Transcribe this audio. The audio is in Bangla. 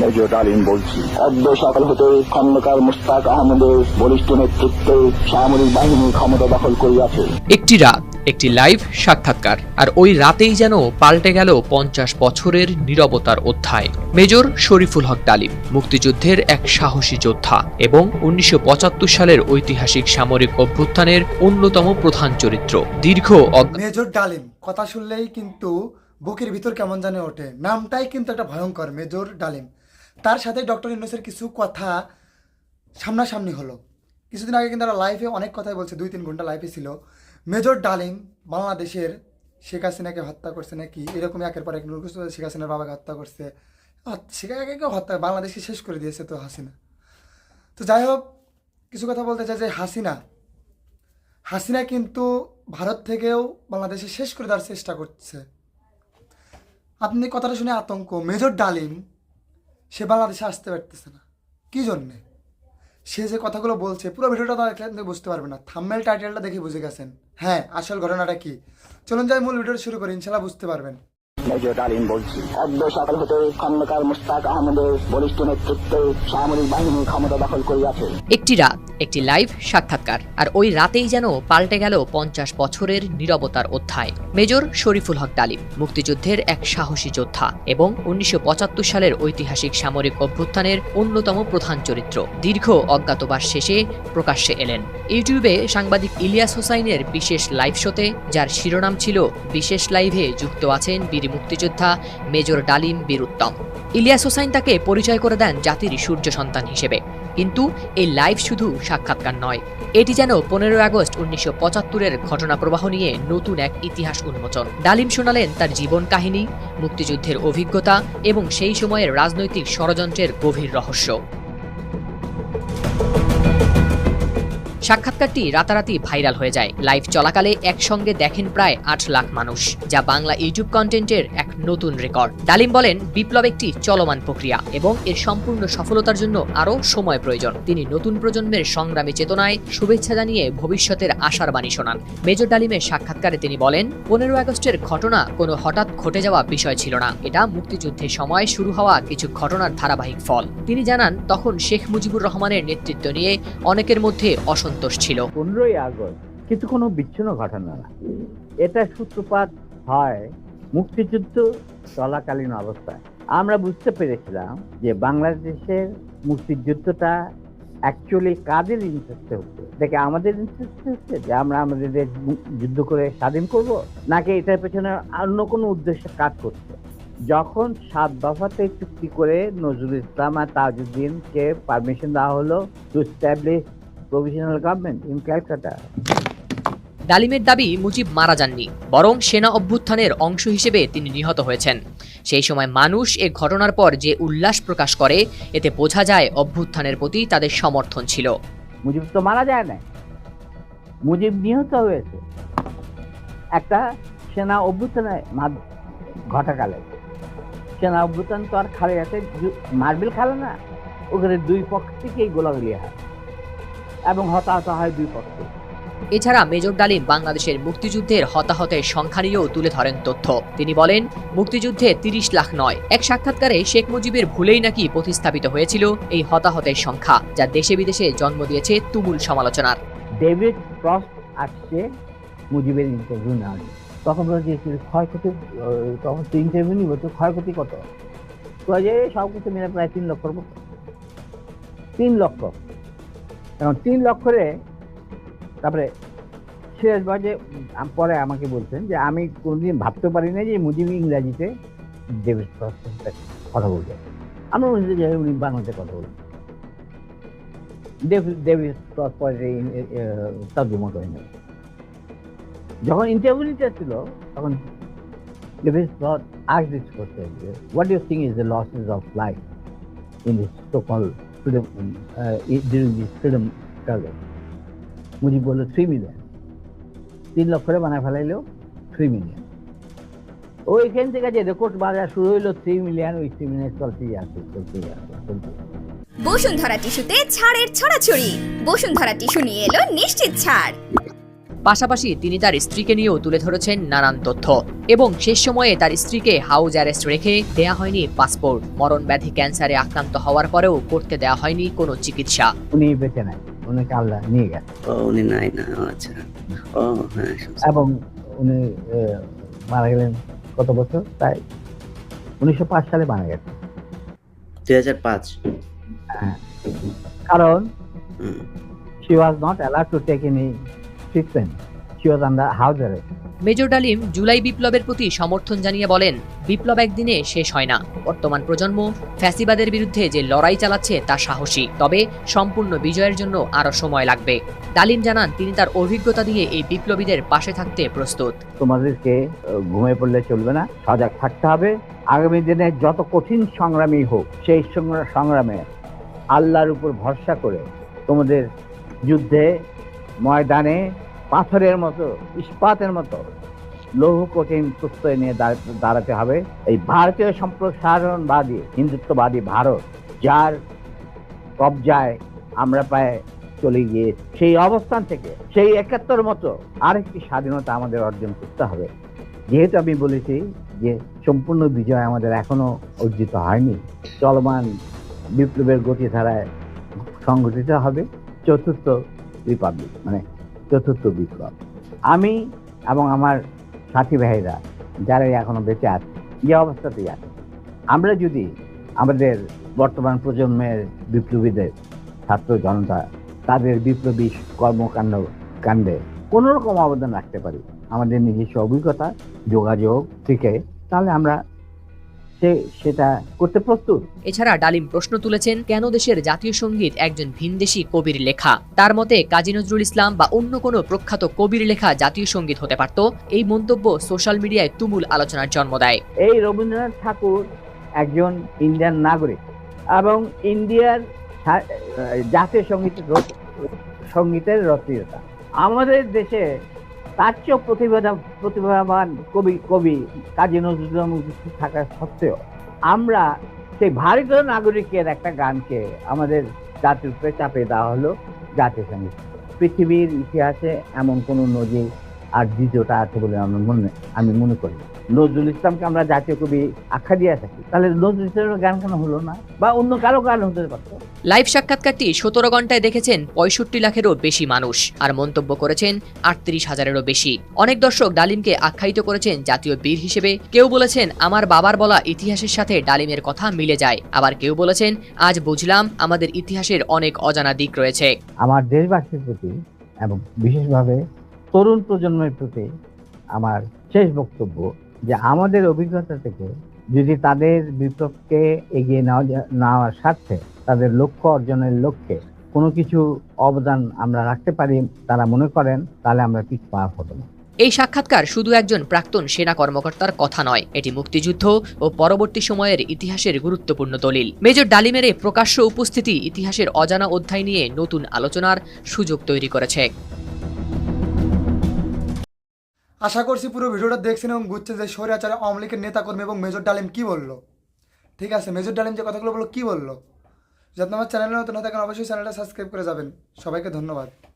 মেজর ডালিম বলছি। অদ্য সকাল হতে খন্দকার মুস্তাক আহমদের বলিষ্ঠ নেতৃত্বে সামরিক বাহিনী ক্ষমতা দখল করিয়াছে। একটি রাত একটি লাইভ সাক্ষাৎকার আর ওই রাতেই যেন পাল্টে গেল পঞ্চাশ বছরের নীরবতার অধ্যায়। মেজর শরীফুল হক ডালিম মুক্তিযুদ্ধের এক সাহসী যোদ্ধা এবং উনিশশো পঁচাত্তর সালের ঐতিহাসিক সামরিক অভ্যুত্থানের অন্যতম প্রধান চরিত্র। দীর্ঘ মেজর ডালিম কথা শুনলেই কিন্তু বুকের ভিতর কেমন জানে ওঠে। নামটাই কিন্তু একটা ভয়ঙ্কর মেজর ডালিম। তার সাথে ডক্টর ইউনুসের কিছু কথা সামনাসামনি হলো। কিছুদিন আগে কিন্তু একটা লাইফে অনেক কথাই বলছে, দুই তিন ঘণ্টা লাইফে ছিল। মেজর ডালিম বাংলাদেশের শেখ হাসিনাকে হত্যা করছে নাকি? এরকম একের পর এক নুরকুস শেখ হাসিনার বাবাকে হত্যা করছে। শেখ হাসিনাকে হত্যা, বাংলাদেশকে শেষ করে দিয়েছে তো হাসিনা। তো যাই হোক, কিছু কথা বলতে চাই যে হাসিনা হাসিনা কিন্তু ভারত থেকেও বাংলাদেশে শেষ করে দেওয়ার চেষ্টা করছে। আপনি কথাটা শুনে আতঙ্ক। মেজর ডালিম সে বাংলাদেশে আসতে পারতেছে না। কি জন্যে? সে যে কথাগুলো বলছে, পুরো ভিডিওটা তো দেখলে বুঝতে পারবে না। থাম্মেল টাইটেলটা দেখে বুঝে গেছেন। হ্যাঁ আসল ঘটনাটা কি? চলুন যাই, মূল ভিডিওটা শুরু করি ইনশাল্লাহ বুঝতে পারবেন। মেজর ডালিম বলছি। অদ্য সকাল হতে খন্দকার মুস্তাক আহমদের বলিষ্ঠ নেতৃত্বে সামরিক বাহিনী ক্ষমতা দখল করিয়াছে। একটি রাত, একটি লাইভ সাক্ষাৎকার, আর ওই রাতেই যেন পাল্টে গেল পঞ্চাশ বছরের নীরবতার অধ্যায়। মেজর শরীফুল হক ডালিম, মুক্তিযুদ্ধের এক সাহসী যোদ্ধা এবং উনিশশো পঁচাত্তর সালের ঐতিহাসিক সামরিক অভ্যুত্থানের অন্যতম প্রধান চরিত্র। দীর্ঘ অজ্ঞাতবাস শেষে প্রকাশ্যে এলেন। ইউটিউবে সাংবাদিক ইলিয়াস হোসাইনের বিশেষ লাইভ শোতে, যার শিরোনাম ছিল, বিশেষ লাইভে যুক্ত আছেন বীর মুক্তিযোদ্ধা মেজর ডালিম বীর উত্তম। ইলিয়াস হোসাইন তাকে পরিচয় করে দেন জাতির সূর্য সন্তান হিসেবে। কিন্তু এই লাইভ শুধু সাক্ষাৎকার নয়, এটি যেন পনেরোই আগস্ট উনিশশো পঁচাত্তরের ঘটনা প্রবাহ নিয়ে নতুন এক ইতিহাস উন্মোচন। ডালিম শোনালেন তার জীবন কাহিনী, মুক্তিযুদ্ধের অভিজ্ঞতা এবং সেই সময়ের রাজনৈতিক ষড়যন্ত্রের গভীর রহস্য। সাক্ষাৎকারটি রাতারাতি ভাইরাল হয়ে যায়। লাইভ চলাকালে একসঙ্গে দেখেন প্রায় আট লাখ মানুষ, যা বাংলা ইউটিউব কন্টেন্টের এক নতুন রেকর্ড। ডালিম বলেন, বিপ্লব একটি চলমান প্রক্রিয়া এবং এর সম্পূর্ণ সফলতার জন্য আরও সময় প্রয়োজন। তিনি নতুন প্রজন্মের সংগ্রামী চেতনায় শুভেচ্ছা জানিয়ে ভবিষ্যতের আশার বাণী শোনান। মেজর ডালিমের সাক্ষাৎকারে তিনি বলেন, পনেরো আগস্টের ঘটনা কোনো হঠাৎ ঘটে যাওয়া বিষয় ছিল না। এটা মুক্তিযুদ্ধের সময় শুরু হওয়া কিছু ঘটনার ধারাবাহিক ফল। তিনি জানান, তখন শেখ মুজিবুর রহমানের নেতৃত্ব নিয়ে অনেকের মধ্যে অসন্তোষ ছিল। পনেরোই আগস্ট কিছু কোনো বিচ্ছিন্ন ঘটনা না। এটা সূত্রপাত হয় মুক্তিযুদ্ধ চলাকালীন অবস্থায়। আমরা বুঝতে পেরেছিলাম যে বাংলাদেশের মুক্তিযুদ্ধটা অ্যাকচুয়ালি কাদের ইন্টারেস্টে হচ্ছে? দেখে আমাদের ইন্টারেস্টে হচ্ছে যে আমরা আমাদের দেশ যুদ্ধ করে স্বাধীন করব? নাকি এটার পেছনে অন্য কোনো উদ্দেশ্যে কাজ করছে? যখন সাত দফাতে চুক্তি করে নজরুল ইসলাম আর তাজউদ্দিনকে পারমিশন দেওয়া হলো to establish provisional government in Calcutta ডালিমের দাবি মুজিব মারা যাননি বরং সেনা অভ্যুত্থানের অংশ হিসেবে তিনি নিহত হয়েছেন। সেই সময় মানুষ এ ঘটনার পর যে উল্লাস প্রকাশ করে এতে বোঝা যায় অভ্যুত্থানের প্রতি তাদের সমর্থন ছিল। মুজিব তো মারা যায় না মুজিব নিহত হয়েছে। একটা সেনা অভ্যুত্থানে মাধ- ঘটাকালে। সেনা অভ্যুত্থান তো আর খালে আছে মার্বেল খালে না। ওখানে দুই পক্ষ থেকেই গোলাগুলি হয়। এবং হতাহত হয় দুই পক্ষ। এছাড়া মেজর ডালিম বাংলাদেশের মুক্তিযুদ্ধের হতাহতের সংখ্যা নিয়েও তুলে ধরেন তথ্য। তিনি বলেন মুক্তিযুদ্ধে তিরিশ লাখ নয়। এক সাক্ষাৎকারে শেখ মুজিবের ভুলেই নাকি প্রতিস্থাপিত হয়েছিল এই হতাহতের সংখ্যা যা দেশে বিদেশে জন্ম দিয়েছে তুমুল সমালোচনার। ডেভিড ক্রস আসছে মুজিবের ইন্টারভিউ জন্য। তখন বলছে ক্ষয়ক্ষতি তখন তো ইন্টারভিউ নিব তো ক্ষয়ক্ষতি কত? সব কিছু মিলে প্রায় তিন লক্ষর মতো। তিন লক্ষ। এখন তিন লক্ষরে তারপরে শেষ বাজে আম- পরে আমাকে বলছেন যে, আমি কোনোদিন ভাবতে পারি না যে মুজিব ইংরাজিতে ক্রস কথা বলবে। আমি বলছি যে উনি বাংলাতে কথা বলবেন ডেভিড ক্রস পরে তর্জমা করে যখন ইন্টারভিউ নিতে ছিল তখন দিস করতে what you think is the losses of life in this so call uh, during this freedom struggle. Mujib বলল থ্রি মিলিয়ন তিন লক্ষরে বানায় ফেলাইলো থ্রি মিলিয়ন ওইখান থেকে যে রেকর্ড বাজার শুরু হইল থ্রি মিলিয়ন ওই থ্রি মিলিয়ন চলতেই আছে চলতেই আছে চলতেই বসুন্ধরা টিস্যুতে ছাড়ের ছড়াছড়ি। বসুন্ধরা টিস্যু নিয়ে এলো নিশ্চিত ছাড়। পাশাপাশি তিনি তার স্ত্রীকে নিয়েও তুলে ধরেছেন নানান তথ্য। এবং শেষ সময়ে তার স্ত্রীকে হাউস অ্যারেস্ট রেখে দেয়া হয়নি পাসপোর্ট। মরণ ব্যাধি ক্যান্সারে আক্রান্ত হওয়ার পরেও করতে দেওয়া হয়নি কোনো চিকিৎসা। উনি বেঁচে নাই। উনিকে আল্লাহ নিয়ে গেছে। ও উনি নাই না আচ্ছা। ও হ্যাঁ এবং উনি মারা গেলেন কত বছর? তাই উনিশশো পাঁচ সালে মারা গেছে। দুই হাজার পাঁচ। হ্যাঁ। কারণ she was not allowed to take any treatment. Under house arrest. Major Dalim July বিপ্লবের প্রতি সমর্থন জানিয়ে বলেন বিপ্লব একদিনে শেষ হয় না। বর্তমান প্রজন্ম ফ্যাসিবাদের বিরুদ্ধে যে লড়াই চালাচ্ছে তা সাহসী। তবে সম্পূর্ণ বিজয়ের জন্য আরও সময় লাগবে। ডালিম জানান তিনি তার অভিজ্ঞতা দিয়ে এই বিপ্লবীদের পাশে থাকতে প্রস্তুত। তোমাদেরকে ঘুমিয়ে পড়লে চলবে না সজাগ থাকতে হবে। আগামী দিনে যত কঠিন সংগ্রামই হোক সেই সংগ্রা- সংগ্রামে আল্লাহর উপর ভরসা করে তোমাদের যুদ্ধে ময়দানে পাথরের মতো, ইস্পাতের মতো লৌহ কঠিন প্রত্যয় নিয়ে দাঁড়- দাঁড়াতে হবে। এই ভারতীয় সম্প্রসারণবাদী, হিন্দুত্ববাদী ভারত, যার কবজায় আমরা প্রায় চলে গিয়ে সেই অবস্থান থেকে, সেই একাত্তর মতো আরেকটি স্বাধীনতা আমাদের অর্জন করতে হবে। যেহেতু আমি বলেছি যে সম্পূর্ণ বিজয় আমাদের এখনও অর্জিত হয়নি, চলমান বিপ্লবের গতিধারায় সংগঠিত হবে। চতুর্থ রিপাবলিক মানে চতুর্থ বিপ্লব। আমি এবং আমার সাথী ভাইরা যারা এখনও বেঁচে আছে যে অবস্থাতেই আছে। আমরা যদি আমাদের বর্তমান প্রজন্মের বিপ্লবীদের, ছাত্র জনতা, তাদের বিপ্লবী কর্মকাণ্ড, কাণ্ডে কোনো রকম অবদান রাখতে পারি, আমাদের নিজস্ব অভিজ্ঞতা, যোগাযোগ থেকে, তাহলে আমরা সে সেটা করতে প্রস্তুত। এছাড়া ডালিম প্রশ্ন তুলেছেন কেন দেশের জাতীয় সংগীত একজন ভিনদেশি কবির লেখা? তার মতে কাজী নজরুল ইসলাম বা অন্য কোনো প্রখ্যাত কবির লেখা জাতীয় সংগীত হতে পারত। এই মন্তব্য সোশ্যাল মিডিয়ায় তুমুল আলোচনার জন্ম দেয়। এই রবীন্দ্রনাথ ঠাকুর একজন ইন্ডিয়ান নাগরিক এবং ইন্ডিয়ার জাতীয় সঙ্গীতের রচ- সঙ্গীতের রচয়িতা। আমাদের দেশে তার চেয়েও প্রতিভা প্রতিভাবান কবি কবি কাজী নজরুল থাকা সত্ত্বেও আমরা সেই ভারতীয় নাগরিকের একটা গানকে আমাদের জাতির উপরে চাপে দেওয়া হলো জাতীয় সংগীত পৃথিবীর ইতিহাসে এমন কোনো নজির আর দ্বিতীয়টা আছে বলে আমি মনে আমি মনে করি নজরুল ইসলামকে আমরা জাতীয় কবি আখ্যা দিয়ে থাকি। তাহলে নজরুল ইসলামের গান কেন হলো না? বা অন্য কারও গান হতে পারতো? লাইভ সাক্ষাৎকারটি সতেরো ঘন্টায় দেখেছেন পঁয়ষট্টি লাখেরও বেশি মানুষ আর মন্তব্য করেছেন আটত্রিশ হাজারেরও বেশি। অনেক দর্শক ডালিমকে আখ্যায়িত করেছেন জাতীয় বীর হিসেবে। কেউ বলেছেন, আমার বাবার বলা ইতিহাসের সাথে ডালিমের কথা মিলে যায়। আবার কেউ বলেছেন, আজ বুঝলাম আমাদের ইতিহাসের অনেক অজানা দিক রয়েছে। আমার দেশবাসীর প্রতি এবং বিশেষভাবে তরুণ প্রজন্মের প্রতি আমার শেষ বক্তব্য যে আমাদের অভিজ্ঞতা থেকে যদি তাদের বিপ্লবকে এগিয়ে নেওয়া নেওয়ার স্বার্থে তাদের লক্ষ্য অর্জনের লক্ষ্যে কোনো কিছু অবদান আমরা রাখতে পারি তারা মনে করেন তাহলে আমরা পিছ পা হব না। এই সাক্ষাৎকার শুধু একজন প্রাক্তন সেনা কর্মকর্তার কথা নয় এটি মুক্তিযুদ্ধ ও পরবর্তী সময়ের ইতিহাসের গুরুত্বপূর্ণ দলিল। মেজর ডালিমের এই প্রকাশ্য উপস্থিতি ইতিহাসের অজানা অধ্যায় নিয়ে নতুন আলোচনার সুযোগ তৈরি করেছে। আশা করছি পুরো ভিডিওটা দেখছেন এবং বুঝছেন যে স্বৈরাচারে আওয়ামী লীগের নেতাকর্মী এবং মেজর ডালিম কি বলল। ঠিক আছে মেজর ডালিম যে কথাগুলো বলল কি বলল? যদি আমার চ্যানেলে নতুন হয়ে থাকেন অবশ্যই চ্যানেলটা সাবস্ক্রাইব করে যাবেন। সবাইকে ধন্যবাদ।